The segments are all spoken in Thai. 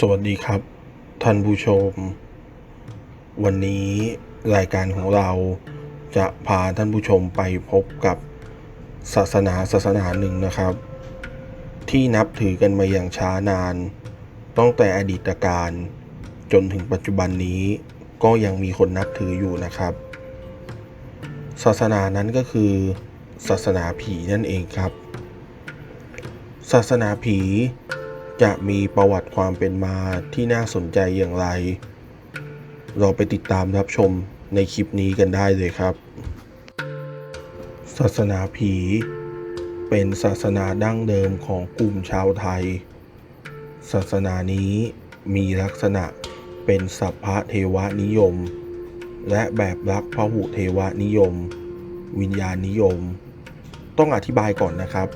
สวัสดีครับ ท่านผู้ชม วันนี้รายการของเราจะพาท่านผู้ชมไปพบกับศาสนาศาสนาหนึ่งนะครับ ที่นับถือกันมาอย่างช้านาน ตั้งแต่อดีตการจนถึงปัจจุบันนี้ก็ยังมีคนนับถืออยู่นะครับ ศาสนานั้นก็คือ ศาสนาผีนั่นเองครับ ศาสนาผี จะมีประวัติความเป็นมาที่น่าสนใจอย่างไร เราไปติดตามรับชมในคลิปนี้กันได้เลยครับ ศาสนาผี เป็นศาสนาดั้งเดิมของกลุ่มชาวไทย ศาสนานี้มีลักษณะเป็นสัพพะเทวนิยม และแบบรักพหุเทวนิยม วิญญาณนิยม ต้องอธิบายก่อนนะครับ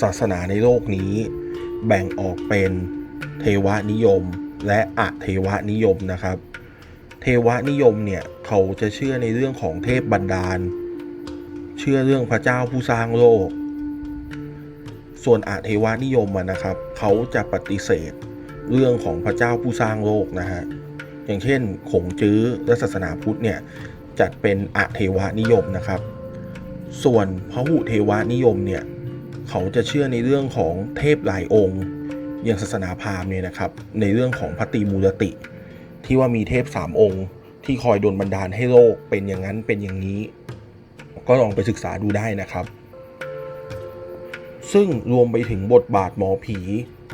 ศาสนาในโลกนี้ แบ่งออกเป็นเทวนิยมและอะเทวนิยมนะครับ เทวนิยมเนี่ยเขาจะเชื่อในเรื่องของเทพบันดาล เชื่อเรื่องพระเจ้าผู้สร้างโลก ส่วนอะเทวนิยมนะครับเขาจะปฏิเสธเรื่องของพระเจ้าผู้สร้างโลกนะฮะอย่างเช่นขงจื้อและศาสนาพุทธเนี่ยจัดเป็นอะเทวนิยมนะครับ ส่วนพหุเทวนิยมเนี่ย เขาจะเชื่อในเรื่องของเทพหลายองค์อย่างศาสนาพราหมณ์เนี่ยนะครับ ในเรื่องของพระตรีมูรติ ที่ว่ามีเทพสามองค์ ที่คอยดลบันดาลให้โลกเป็นอย่างนั้นเป็นอย่างนี้ ก็ลองไปศึกษาดูได้นะครับ ซึ่งรวมไปถึงบทบาทหมอผี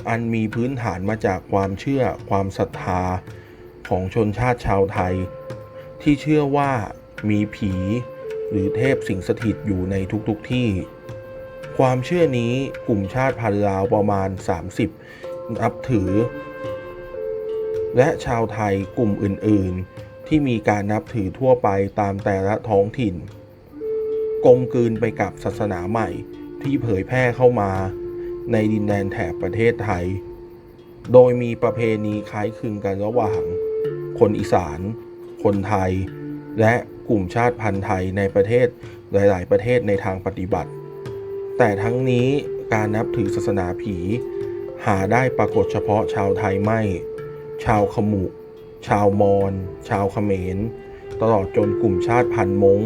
อันมีพื้นฐานมาจากความเชื่อความศรัทธาของชนชาติชาวไทย ที่เชื่อว่ามีผีหรือเทพสิงสถิตอยู่ในทุกๆทที่ ความเชื่อนี้กลุ่มชาติพันธุ์ลาวประมาณ 30 นับถือ และชาวไทยกลุ่มอื่น ๆ ที่มีการนับถือทั่วไปตามแต่ละท้องถิ่น กลมกลืนไปกับศาสนาใหม่ที่เผยแพร่เข้ามาในดินแดนแถบประเทศไทย โดยมีประเพณีคล้ายคลึงกันระหว่าง คนอีสาน คนไทย และกลุ่มชาติพันธุ์ไทยในประเทศหลาย ๆ ประเทศในทางปฏิบัติ แต่ทั้งนี้การนับถือศาสนาผี หาได้ปรากฏเฉพาะชาวไทยไม่ ชาวขมุ ชาวมอญชาวเขมร ตลอดจนกลุ่มชาติพันธุ์มง้ง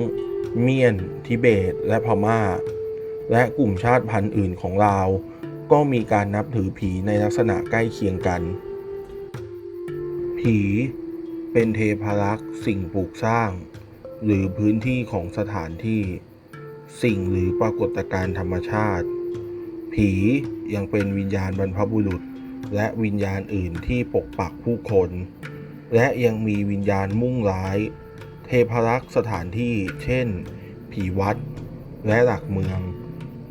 เมียน ทิเบต และพม่า และกลุ่มชาติพันธุ์อื่นของลาว ก็มีการนับถือผีในลักษณะใกล้เคียงกัน ผีเป็นเทพารักษ์สิ่งปลูกสร้าง หรือพื้นที่ของสถานที่ สิ่งหรือปรากฏการณ์ธรรมชาติ ผียังเป็นวิญญาณบรรพบุรุษ และวิญญาณอื่นที่ปกปักผู้คน และยังมีวิญญาณมุ่งร้าย เทพรักษ์สถานที่ เช่น ผีวัด และหลักเมือง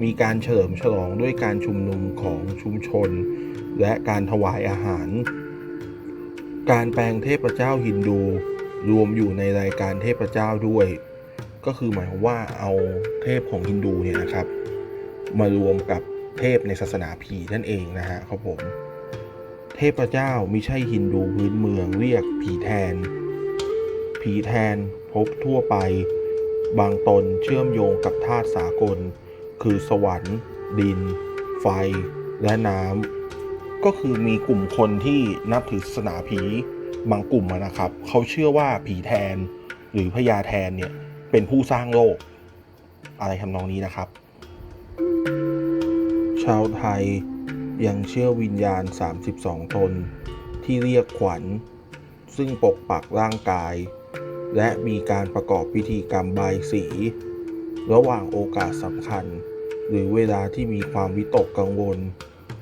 มีการเฉลิมฉลองด้วยการชุมนุมของชุมชน และการถวายอาหาร การแปลงเทพเจ้าฮินดูรวมอยู่ในรายการเทพเจ้าด้วย ก็คือหมายความว่าเอาเทพของฮินดูเนี่ยนะครับ มารวมกับเทพในศาสนาผีนั่นเองนะฮะครับผมเทพเจ้าไม่ใช่ฮินดูพื้นเมืองเรียกผีแทน ผีแทนพบทั่วไป บางตนเชื่อมโยงกับธาตุสากล คือสวรรค์ ดิน ไฟและน้ำก็คือมีกลุ่มคนที่นับถือศาสนาผีบางกลุ่มนะครับ เขาเชื่อว่าผีแทนหรือพญาแทนเนี่ย เป็นผู้สร้างโลก อะไรทำนองนี้นะครับ ชาวไทยยังเชื่อวิญญาณ 32 ตน ที่เรียกขวัญ ซึ่งปกปักร่างกาย และมีการประกอบพิธีกรรมบายสี ระหว่างโอกาสสำคัญ หรือเวลาที่มีความวิตกกังวล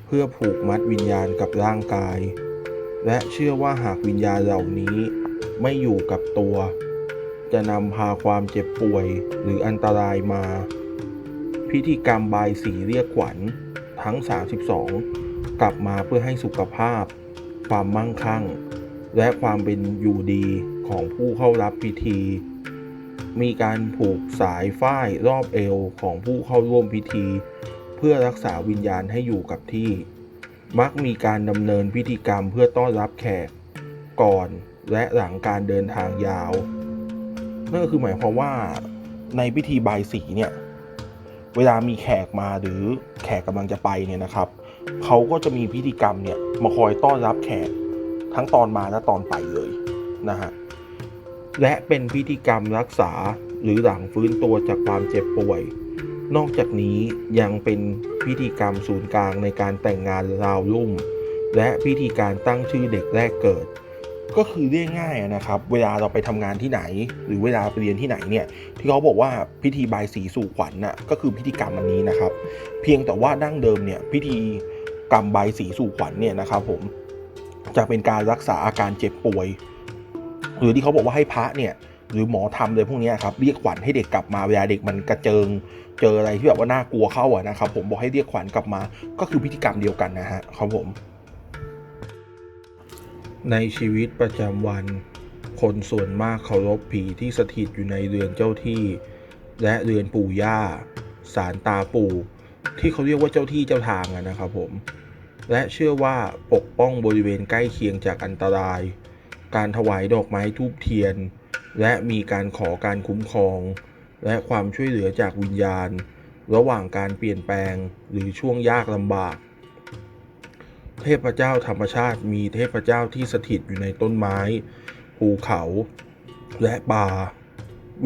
เพื่อผูกมัดวิญญาณกับร่างกาย และเชื่อว่าหากวิญญาณเหล่านี้ไม่อยู่กับตัว จะนำพาความเจ็บป่วยหรืออันตรายมา พิธีกรรมบายสีเรียกขวัญทั้ง 32 กลับมาเพื่อให้สุขภาพ ความมั่งคั่ง และความเป็นอยู่ดีของผู้เข้ารับพิธี มีการผูกสายฝ้ายรอบเอวของผู้เข้าร่วมพิธี เพื่อรักษาวิญญาณให้อยู่กับที่ มักมีการดำเนินพิธีกรรมเพื่อต้อนรับแขก ก่อนและหลังการเดินทางยาว นั่นก็คือหมายความว่าในพิธีบายสีเนี่ยเวลามีแขกมาหรือแขกกำลังจะไปเนี่ยนะครับเขาก็จะมีพิธีกรรมเนี่ยมาคอยต้อนรับแขกทั้งตอนมาและตอนไปเลยนะฮะและเป็นพิธีกรรมรักษาหรือหลังฟื้นตัวจากความเจ็บป่วย นอกจากนี้ยังเป็นพิธีกรรมศูนย์กลางในการแต่งงานราวรุ่ม และพิธีการตั้งชื่อเด็กแรกเกิด ก็คือเรียกง่ายนะครับ เวลาเราไปทำงานที่ไหน หรือเวลาไปเรียนที่ไหนเนี่ยที่เขาบอกว่าพิธีบายสีสู่ขวัญน่ะก็คือพิธีกรรมอันนี้นะครับ เพียงแต่ว่าดั้งเดิมเนี่ยพิธีกรรมบายสีสู่ขวัญเนี่ยนะครับ ผมจะเป็นการรักษาอาการเจ็บป่วย หรือที่เขาบอกว่าให้พระเนี่ยหรือหมอทำเลยพวกนี้ครับเรียกขวัญให้เด็กกลับมาเวลาเด็กมันกระเจิง เจออะไรที่แบบว่าน่ากลัวเข้าอะนะครับผมบอกให้เรียกขวัญกลับมา ก็คือพิธีกรรมเดียวกันนะฮะครับผม ในชีวิตประจำวัน คนส่วนมากเคารพผีที่สถิตอยู่ในเรือนเจ้าที่ และเรือนปู่ย่าสารตาปู่ ที่เขาเรียกว่าเจ้าที่เจ้าทางนะครับผม และเชื่อว่าปกป้องบริเวณใกล้เคียงจากอันตราย การถวายดอกไม้ทูบเทียน และมีการขอการคุ้มครอง และความช่วยเหลือจากวิญญาณ ระหว่างการเปลี่ยนแปลงหรือช่วงยากลำบาก เทพเจ้าธรรมชาติ มีเทพเจ้าที่สถิตอยู่ในต้นไม้ ภูเขา และป่า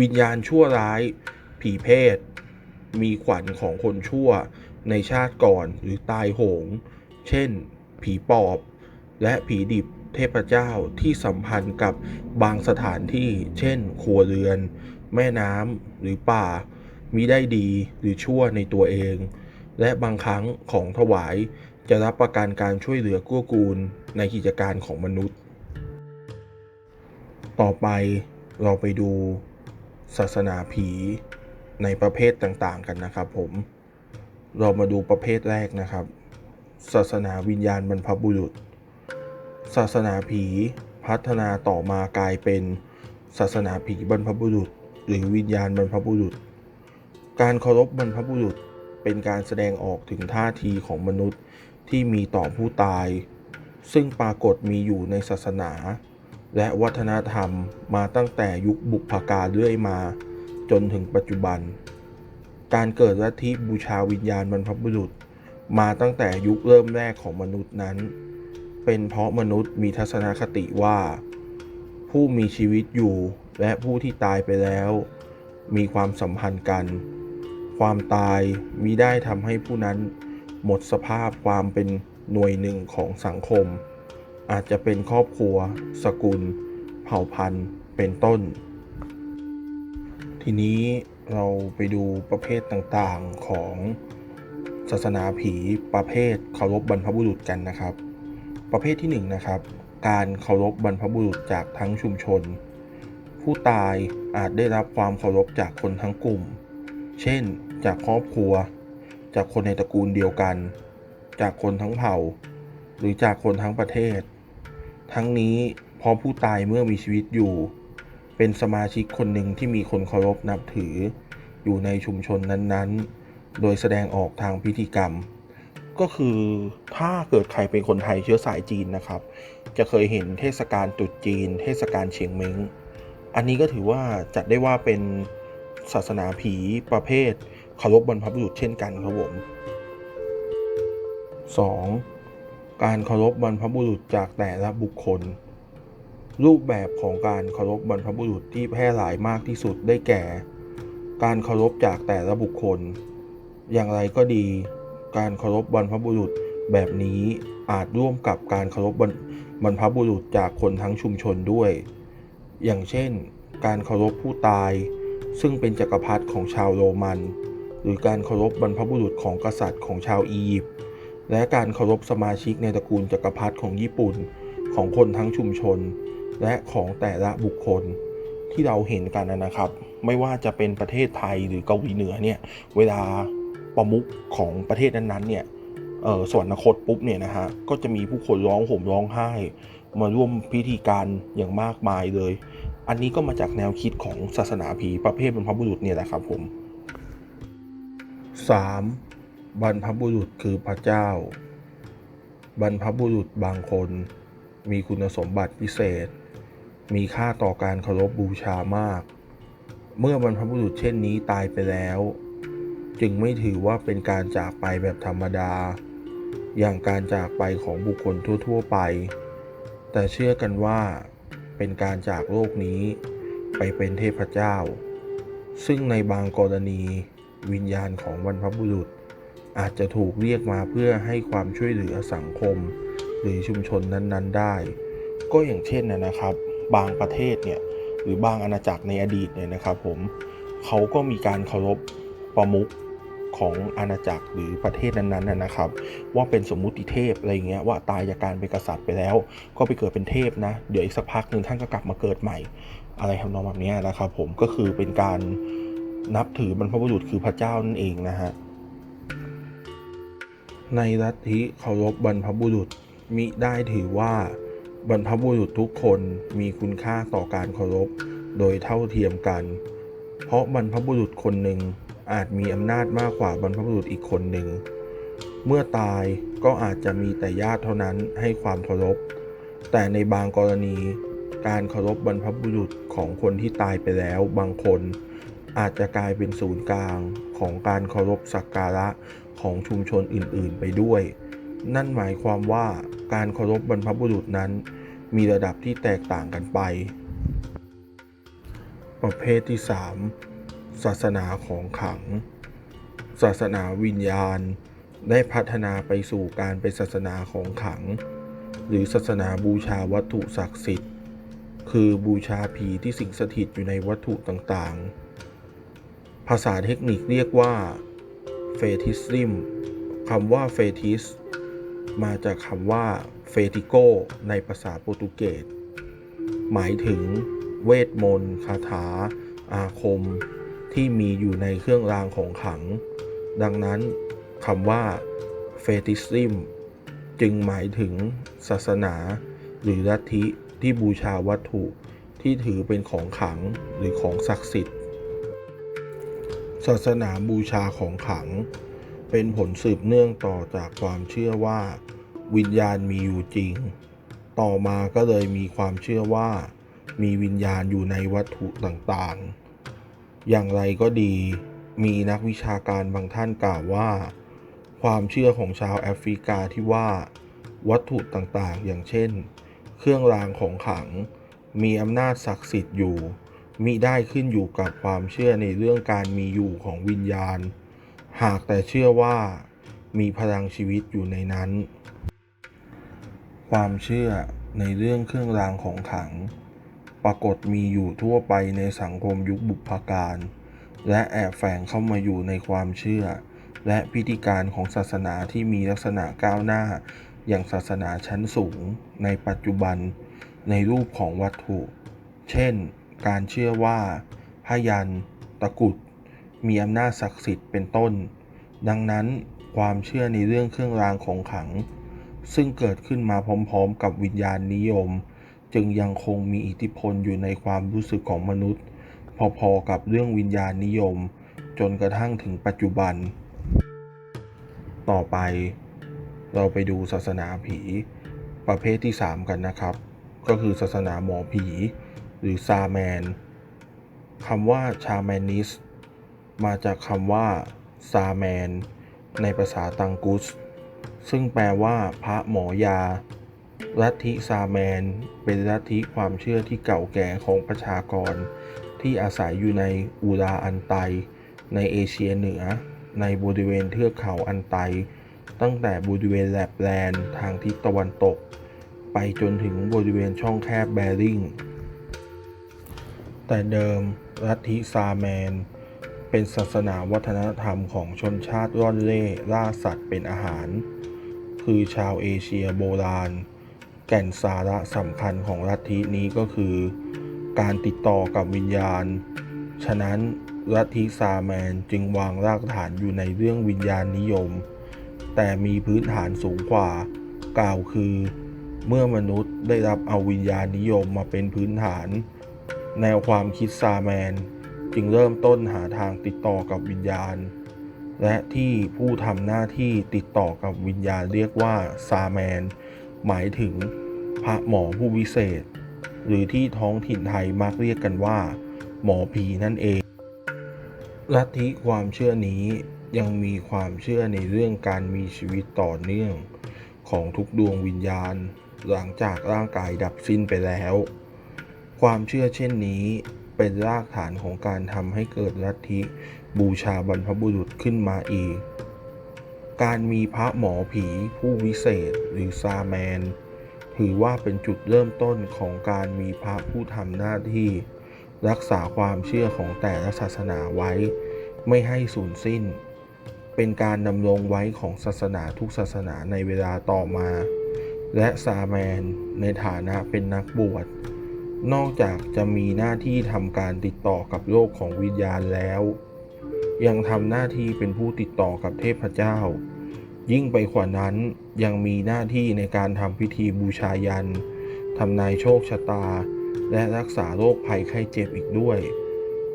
วิญญาณชั่วร้าย ผีเพศ มีขวัญของคนชั่วในชาติก่อนหรือตายโหง เช่น ผีปอบ และผีดิบเทพเจ้าที่สัมพันธ์กับบางสถานที่ เช่น ครัวเรือน แม่น้ำหรือป่ามีได้ดีหรือชั่วในตัวเอง และบางครั้งของถวาย จะรับประกันการช่วยเหลือกู้กูลในกิจการของมนุษย์ ต่อไปเราไปดูศาสนาผีในประเภทต่างๆกันนะครับผม เรามาดูประเภทแรกนะครับ ศาสนาวิญญาณบรรพบุรุษ ศาสนาผีพัฒนาต่อมากลายเป็นศาสนาผีบรรพบุรุษ หรือวิญญาณบรรพบุรุษ การเคารพบรรพบุรุษเป็นการแสดงออกถึงท่าทีของมนุษย์ ที่มีต่อผู้ตาย ซึ่งปรากฏมีอยู่ในศาสนา และวัฒนธรรมมาตั้งแต่ยุคบุพกาเรื่อยมา จนถึงปัจจุบัน การเกิดลัทธิบูชาวิญญาณบรรพบุรุษ มาตั้งแต่ยุคเริ่มแรกของมนุษย์นั้น เป็นเพราะมนุษย์มีทัศนคติว่า ผู้มีชีวิตอยู่และผู้ที่ตายไปแล้ว มีความสัมพันธ์กัน ความตายมิได้ทำให้ผู้นั้น หมดสภาพความเป็นหน่วยหนึ่งของสังคม อาจจะเป็นครอบครัว สกุล เผ่าพันธุ์ เป็นต้น ทีนี้เราไปดูประเภทต่างๆของศาสนาผีประเภทเคารพบรรพบุรุษกันนะครับ ประเภทที่1นงนะครับ การเคารพบรรพบุรุษจากทั้งชุมชน ผู้ตายอาจได้รับความเคารพจากคนทั้งกลุ่ม เช่น จากครอบครัว จากคนในตระกูลเดียวกัน จากคนทั้งเผ่า หรือจากคนทั้งประเทศ ทั้งนี้เพราะผู้ตายเมื่อมีชีวิตอยู่ เป็นสมาชิกคนหนึ่งที่มีคนเคารพนับถือ อยู่ในชุมชนนั้นๆ โดยแสดงออกทางพิธีกรรม ก็คือถ้าเกิดใครเป็นคนไทยเชื้อสายจีนนะครับ จะเคยเห็นเทศกาลตรุษจีน เทศกาลเชียงเม้งอันนี้ก็ถือว่าจัดได้ว่าเป็นศาสนาผีประเภท เคารพบรรพบุรุษเช่นกันครับผม 2. การเคารพบรรพบุรุษจากแต่ละบุคคล รูปแบบของการเคารพบรรพบุรุษที่แพร่หลายมากที่สุดได้แก่ การเคารพจากแต่ละบุคคล อย่างไรก็ดี การเคารพบรรพบุรุษแบบนี้อาจร่วมกับการเคารพบรรพบุรุษจากคนทั้งชุมชนด้วย อย่างเช่น การเคารพผู้ตาย ซึ่งเป็นจักรพรรดิของชาวโรมัน หรือการเคารพบรรพบุรุษของกษัตริย์ของชาวอียิปต์และการเคารพสมาชิกในตระกูลจักรพรรดิของญี่ปุ่นของคนทั้งชุมชน และของแต่ละบุคคลที่เราเห็นกันนะครับ ไม่ว่าจะเป็นประเทศไทยหรือเกาหลีเหนือเนี่ยเวลาประมุขของประเทศนั้นๆเนี่ยสวรรคตปุ๊บเนี่ยนะฮะก็จะมีผู้คนร้องห่มร้องไห้ มาร่วมพิธีการอย่างมากมายเลย อันนี้ก็มาจากแนวคิดของศาสนาผีประเภทบรรพบุรุษเนี่ยแหละครับผม 3. บรรพบุรุษคือพระเจ้า บรรพบุรุษบางคน มีคุณสมบัติพิเศษ มีค่าต่อการเคารพบูชามาก เมื่อบรรพบุรุษเช่นนี้ตายไปแล้ว จึงไม่ถือว่าเป็นการจากไปแบบธรรมดา อย่างการจากไปของบุคคลทั่ว ๆ ไป แต่เชื่อกันว่า เป็นการจากโลกนี้ไปเป็นเทพเจ้า ซึ่งในบางกรณี วิญญาณของบรรพบุรุษ อาจจะถูกเรียกมาเพื่อให้ความช่วยเหลือสังคม หรือชุมชนนั้น ๆ ได้ ก็อย่างเช่นนะครับ บางประเทศเนี่ยหรือบางอาณาจักรในอดีตเนี่ยนะครับผมเขาก็มีการเคารพประมุขของอาณาจักรหรือประเทศนั้นๆนะนะครับ ว่าเป็นสมมุติเทพอะไรอย่างเงี้ยว่าตายจากการเป็นกษัตริย์ไปแล้ว ก็ไปเกิดเป็นเทพนะ เดี๋ยวอีกสักพักหนึ่งท่านก็กลับมาเกิดใหม่ อะไรทำนองแบบนี้นะครับ ผมก็คือเป็นการ นับถือบรรพบุรุษคือพระเจ้านั่นเองนะฮะ ในลัทธิเคารพบรรพบุรุษมิได้ถือว่าบรรพบุรุษทุกคนมีคุณค่าต่อการเคารพโดยเท่าเทียมกัน เพราะบรรพบุรุษคนหนึ่งอาจมีอำนาจมากกว่าบรรพบุรุษอีกคนหนึ่ง เมื่อตายก็อาจจะมีแต่ญาติเท่านั้นให้ความเคารพ แต่ในบางกรณี การเคารพบรรพบุรุษของคนที่ตายไปแล้วบางคน อาจจะกลายเป็นศูนย์กลางของการเคารพสักการะของชุมชนอื่นๆ ไปด้วย นั่นหมายความว่าการเคารพบรรพบุรุษนั้น มีระดับที่แตกต่างกันไป ประเภทที่ 3 ศาสนาของขัง ศาสนาวิญญาณ ได้พัฒนาไปสู่การเป็นศาสนาของขัง หรือศาสนาบูชาวัตถุศักดิ์สิทธิ์ คือบูชาผีที่สิงสถิตอยู่ในวัตถุต่างๆ ภาษาเทคนิคเรียกว่าเฟติซิมคำว่าเฟติสมาจากคำว่าเฟติโกในภาษาโปรตุเกส หมายถึงเวทมนต์คาถา อาคม ที่มีอยู่ในเครื่องรางของขลัง ดังนั้นคำว่าเฟติซิมจึงหมายถึงศาสนา หรือลัทธิที่บูชาวัตถุที่ถือเป็นของขลังหรือของศักดิ์สิทธิ์ ศาสนาบูชาของขัง เป็นผลสืบเนื่องต่อจากความเชื่อว่า วิญญาณมีอยู่จริง ต่อมาก็เลยมีความเชื่อว่า มีวิญญาณอยู่ในวัตถุต่างๆ อย่างไรก็ดี มีนักวิชาการบางท่านกล่าวว่า ความเชื่อของชาวแอฟริกาที่ว่า วัตถุต่างๆ อย่างเช่น เครื่องรางของขลัง มีอำนาจศักดิ์สิทธิ์อยู่ มิได้ขึ้นอยู่กับความเชื่อในเรื่องการมีอยู่ของวิญญาณ หากแต่เชื่อว่ามีพลังชีวิตอยู่ในนั้น ความเชื่อในเรื่องเครื่องรางของขลัง ปรากฏมีอยู่ทั่วไปในสังคมยุคบุพการ และแอบแฝงเข้ามาอยู่ในความเชื่อ และพิธีการของศาสนาที่มีลักษณะก้าวหน้า อย่างศาสนาชั้นสูงในปัจจุบันในรูปของวัตถุ เช่น การเชื่อว่าพยันตะกุดมีอำนาจศักดิ์สิทธิ์เป็นต้น ดังนั้นความเชื่อในเรื่องเครื่องรางของขลัง ซึ่งเกิดขึ้นมาพร้อมๆ กับวิญญาณนิยม จึงยังคงมีอิทธิพลอยู่ในความรู้สึกของมนุษย์ พอๆกับเรื่องวิญญาณนิยม จนกระทั่งถึงปัจจุบัน ต่อไป เราไปดูศาสนาผี ประเภทที่ 3 กันนะครับ ก็คือศาสนาหมอผี หรือซาแมนคำว่าชาแมนิสมาจากคำว่าซาแมน ในภาษาตังกุส ซึ่งแปลว่าพระหมอยา ลัทธิซาแมน เป็นลัทธิความเชื่อที่เก่าแก่ของประชากร ที่อาศัยอยู่ในอูราอันไต ในเอเชียเหนือ ในบริเวณเทือกเขาอันไต ตั้งแต่บริเวณแลปแลนด์ทางทิศตะวันตก ไปจนถึงบริเวณช่องแคบแบริ่ง แต่เดิมลัทธิซาแมน เป็นศาสนาวัฒนธรรมของชนชาติร่อนเล่ล่าสัตว์เป็นอาหาร คือชาวเอเชียโบราณ แก่นสาระสำคัญของลัทธินี้ก็คือ การติดต่อกับวิญญาณ ฉะนั้นลัทธิซาแมนจึงวางรากฐานอยู่ในเรื่องวิญญาณนิยม แต่มีพื้นฐานสูงกว่า กล่าวคือ เมื่อมนุษย์ได้รับเอาวิญญาณนิยมมาเป็นพื้นฐาน แนวความคิดซาแมน จึงเริ่มต้นหาทางติดต่อกับวิญญาณ และที่ผู้ทำหน้าที่ติดต่อกับวิญญาณเรียกว่าซาแมน หมายถึงพระหมอผู้วิเศษ หรือที่ท้องถิ่นไทยมักเรียกกันว่า หมอผีนั่นเองลัทธิความเชื่อนี้ยังมีความเชื่อในเรื่องการมีชีวิตต่อเนื่องของทุกดวงวิญญาณ หลังจากร่างกายดับสิ้นไปแล้ว ความเชื่อเช่นนี้เป็นรากฐานของการทำให้เกิดลัทธิบูชาบรรพบุรุษขึ้นมาอีก การมีพระหมอผีผู้วิเศษหรือซาแมน ถือว่าเป็นจุดเริ่มต้นของการมีพระผู้ทำหน้าที่ รักษาความเชื่อของแต่ละศาสนาไว้ ไม่ให้สูญสิ้น เป็นการดำรงไว้ของศาสนาทุกศาสนาในเวลาต่อมา และซาแมนในฐานะเป็นนักบวช นอกจากจะมีหน้าที่ทำการติดต่อกับโลกของวิญญาณแล้ว ยังทำหน้าที่เป็นผู้ติดต่อกับเทพเจ้า ยิ่งไปกว่านั้นยังมีหน้าที่ในการทำพิธีบูชายันทำนายโชคชะตา และรักษาโรคภัยไข้เจ็บอีกด้วย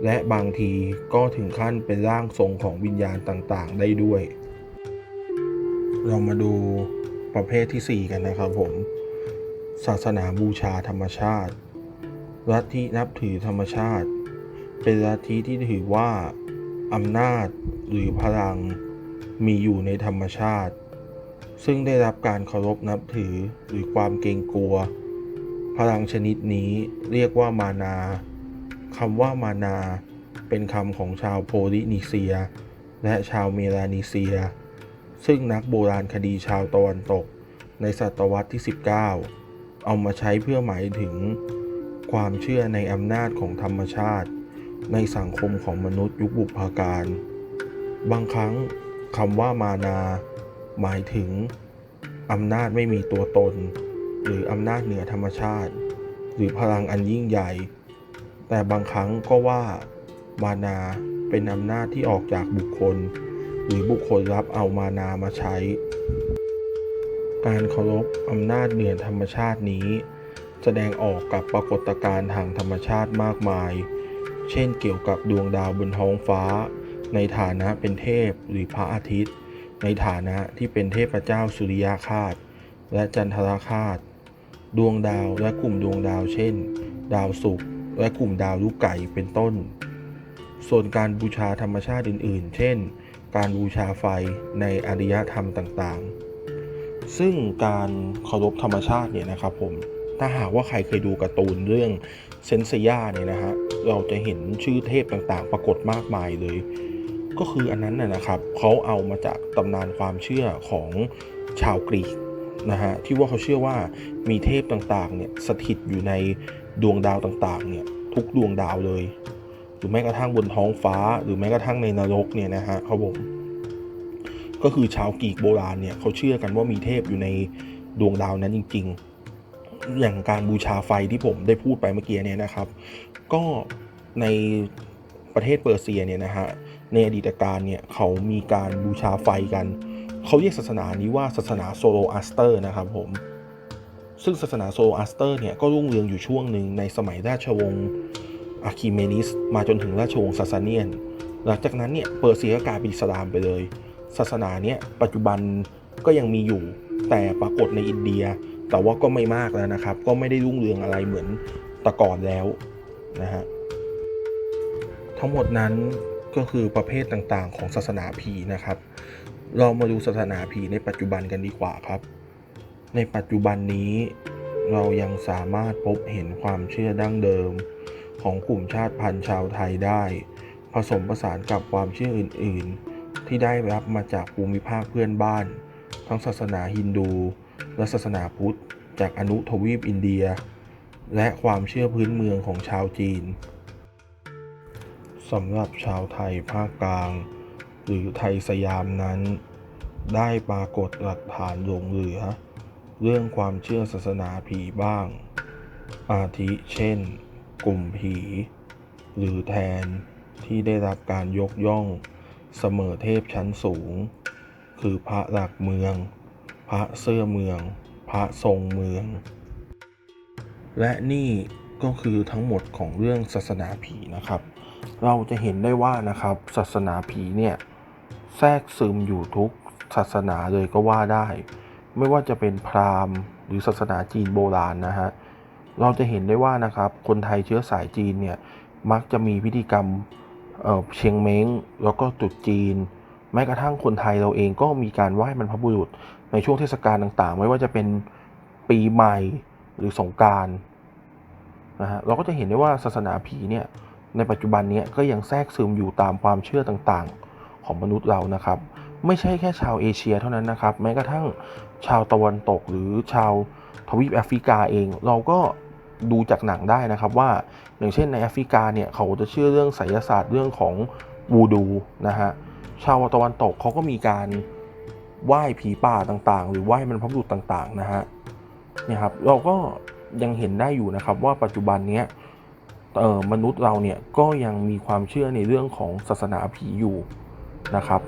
และบางทีก็ถึงขั้นเป็นร่างทรงของวิญญาณต่างๆ ได้ด้วย เรามาดูประเภทที่ 4 กันนะครับผม ศาสนาบูชาธรรมชาติ ลัทธินับถือธรรมชาติ เป็นลัทธิที่ถือว่าอำนาจหรือพลังมีอยู่ในธรรมชาติ ซึ่งได้รับการเคารพนับถือหรือความเกรงกลัว พลังชนิดนี้เรียกว่ามานาคำว่ามานา เป็นคำของชาวโพลินีเซีย และชาวเมลานีเซีย ซึ่งนักโบราณคดีชาวตะวันตกในศตวรรษที่ 19 เอามาใช้เพื่อหมายถึง ความเชื่อในอำนาจของธรรมชาติ ในสังคมของมนุษย์ยุคบุพการ บางครั้งคำว่ามานา หมายถึงอำนาจไม่มีตัวตน หรืออำนาจเหนือธรรมชาติ หรือพลังอันยิ่งใหญ่ แต่บางครั้งก็ว่า มานาเป็นอำนาจที่ออกจากบุคคล หรือบุคคลรับเอามานามาใช้ การเคารพอำนาจเหนือธรรมชาตินี้ แสดงออกกับปรากฏการณ์ทางธรรมชาติมากมาย เช่นเกี่ยวกับดวงดาวบนท้องฟ้า ในฐานะเป็นเทพหรือพระอาทิตย์ ในฐานะที่เป็นเทพเจ้าสุริยคาตและจันทรคาตดวงดาวและกลุ่มดวงดาวเช่น ดาวศุกร์และกลุ่มดาวลูกไก่เป็นต้น ส่วนการบูชาธรรมชาติอื่น ๆ เช่น การบูชาไฟในอริยธรรมต่างๆ ซึ่งการเคารพธรรมชาติเนี่ยนะครับผม ถ้าหากว่าใครเคยดูการ์ตูนเรื่องเซนเซียเนี่ยนะฮะเราจะเห็นชื่อเทพต่างๆ ปรากฏมากมายเลย ก็คืออันนั้นนะครับเขาเอามาจากตำนานความเชื่อของชาวกรีกนะฮะที่ว่าเขาเชื่อว่ามีเทพต่างๆเนี่ยสถิตอยู่ในดวงดาวต่างๆเนี่ยทุกดวงดาวเลย หรือแม้กระทั่งบนท้องฟ้า หรือแม้กระทั่งในนรกเนี่ยนะฮะเขาบอกก็คือชาวกรีกโบราณเนี่ยเขาเชื่อกันว่ามีเทพอยู่ในดวงดาวนั้นจริง ๆ อย่างการบูชาไฟที่ผมได้พูดไปเมื่อกี้เนี่ยนะครับ ก็ในประเทศเปอร์เซียเนี่ยนะฮะในอดีตการเนี่ยเขามีการบูชาไฟกัน เขาเรียกศาสนานี้ว่าศาสนาโซโลอัสเตอร์นะครับผมซึ่งศาสนาโซโลอัสเตอร์เนี่ยก็รุ่งเรืองอยู่ช่วงหนึ่งในสมัยราชวงศ์อาคิเมนิส มาจนถึงราชวงศ์ซาซเนียน หลังจากนั้นเนี่ยเปอร์เซียก็กลายเป็นอิสลามไปเลย ศาสนาเนี่ยปัจจุบันก็ยังมีอยู่แต่ปรากฏในอินเดีย แต่ว่าก็ไม่มากแล้วนะครับ ก็ไม่ได้รุ่งเรืองอะไรเหมือนแต่ก่อนแล้วนะฮะทั้งหมดนั้นก็คือประเภทต่างๆ ของศาสนาผีนะครับ เรามาดูศาสนาผีในปัจจุบันกันดีกว่าครับ ในปัจจุบันนี้เรายังสามารถพบเห็นความเชื่อดั้งเดิม ของกลุ่มชาติพันธุ์ชาวไทยได้ ผสมผสานกับความเชื่ออื่น ๆ ที่ได้รับมาจากภูมิภาคเพื่อนบ้าน ทั้งศาสนาฮินดู และศาสนาพุทธ จากอนุทวีปอินเดีย และความเชื่อพื้นเมืองของชาวจีนสำหรับชาวไทยภาคกลาง หรือไทยสยามนั้น ได้ปรากฏหลักฐานหลงเหลือ เรื่องความเชื่อศาสนาผีบ้าง อาทิเช่น กลุ่มผี หรือแทนที่ได้รับการยกย่องเสมอเทพชั้นสูง คือพระหลักเมือง พระเสื้อเมือง พระทรงเมือง และนี่ก็คือทั้งหมดของเรื่องศาสนาผีนะครับ เราจะเห็นได้ว่านะครับ ศาสนาผีเนี่ยแทรกซึมอยู่ทุกศาสนาเลยก็ว่าได้ ไม่ว่าจะเป็นพราหมณ์ หรือศาสนาจีนโบราณนะฮะเราจะเห็นได้ว่านะครับ คนไทยเชื้อสายจีนเนี่ยมักจะมีพิธีกรรมเเชียงเม้ง แล้วก็ตรุษจีน แม้กระทั่งคนไทยเราเองก็มีการไหว้บรรพบุรุษ ในช่วงเทศกาลต่างๆ ไม่ว่าจะเป็นปีใหม่หรือสงการนะฮะเราก็จะเห็นได้ว่าศาสนาผีเนี่ยในปัจจุบันเนี้ก็ยังแทรกซึมอยู่ตามความเชื่อต่างๆ ของมนุษย์เรานะครับ ไม่ใช่แค่ชาวเอเชียเท่านั้นนะครับ แม้กระทั่งชาวตะวันตกหรือชาวทวีปแอฟริกาเอง เราก็ดูจากหนังได้นะครับว่าอย่างเช่นในแอฟริกาเนี่ยเขาจะเชื่อเรื่องไสยศาสตร์เรื่องของวูดูนะฮะชาวตะวันตกเขาก็มีการ ไหว้ผีป่าต่างๆ หรือไหว้บรรพบุรุษต่างๆนะฮะเนี่ยครับเราก็ยังเห็นได้อยู่นะครับว่าปัจจุบันเนี้ยเออมนุษย์เราเนี่ยก็ยังมีความเชื่อในเรื่องของศาสนาผีอยู่นะครับ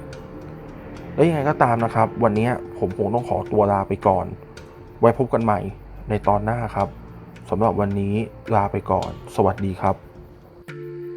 แล้วยังไงก็ตามนะครับ วันนี้ผมคงต้องขอตัวลาไปก่อน ไว้พบกันใหม่ในตอนหน้าครับสำหรับวันนี้ลาไปก่อน สวัสดีครับ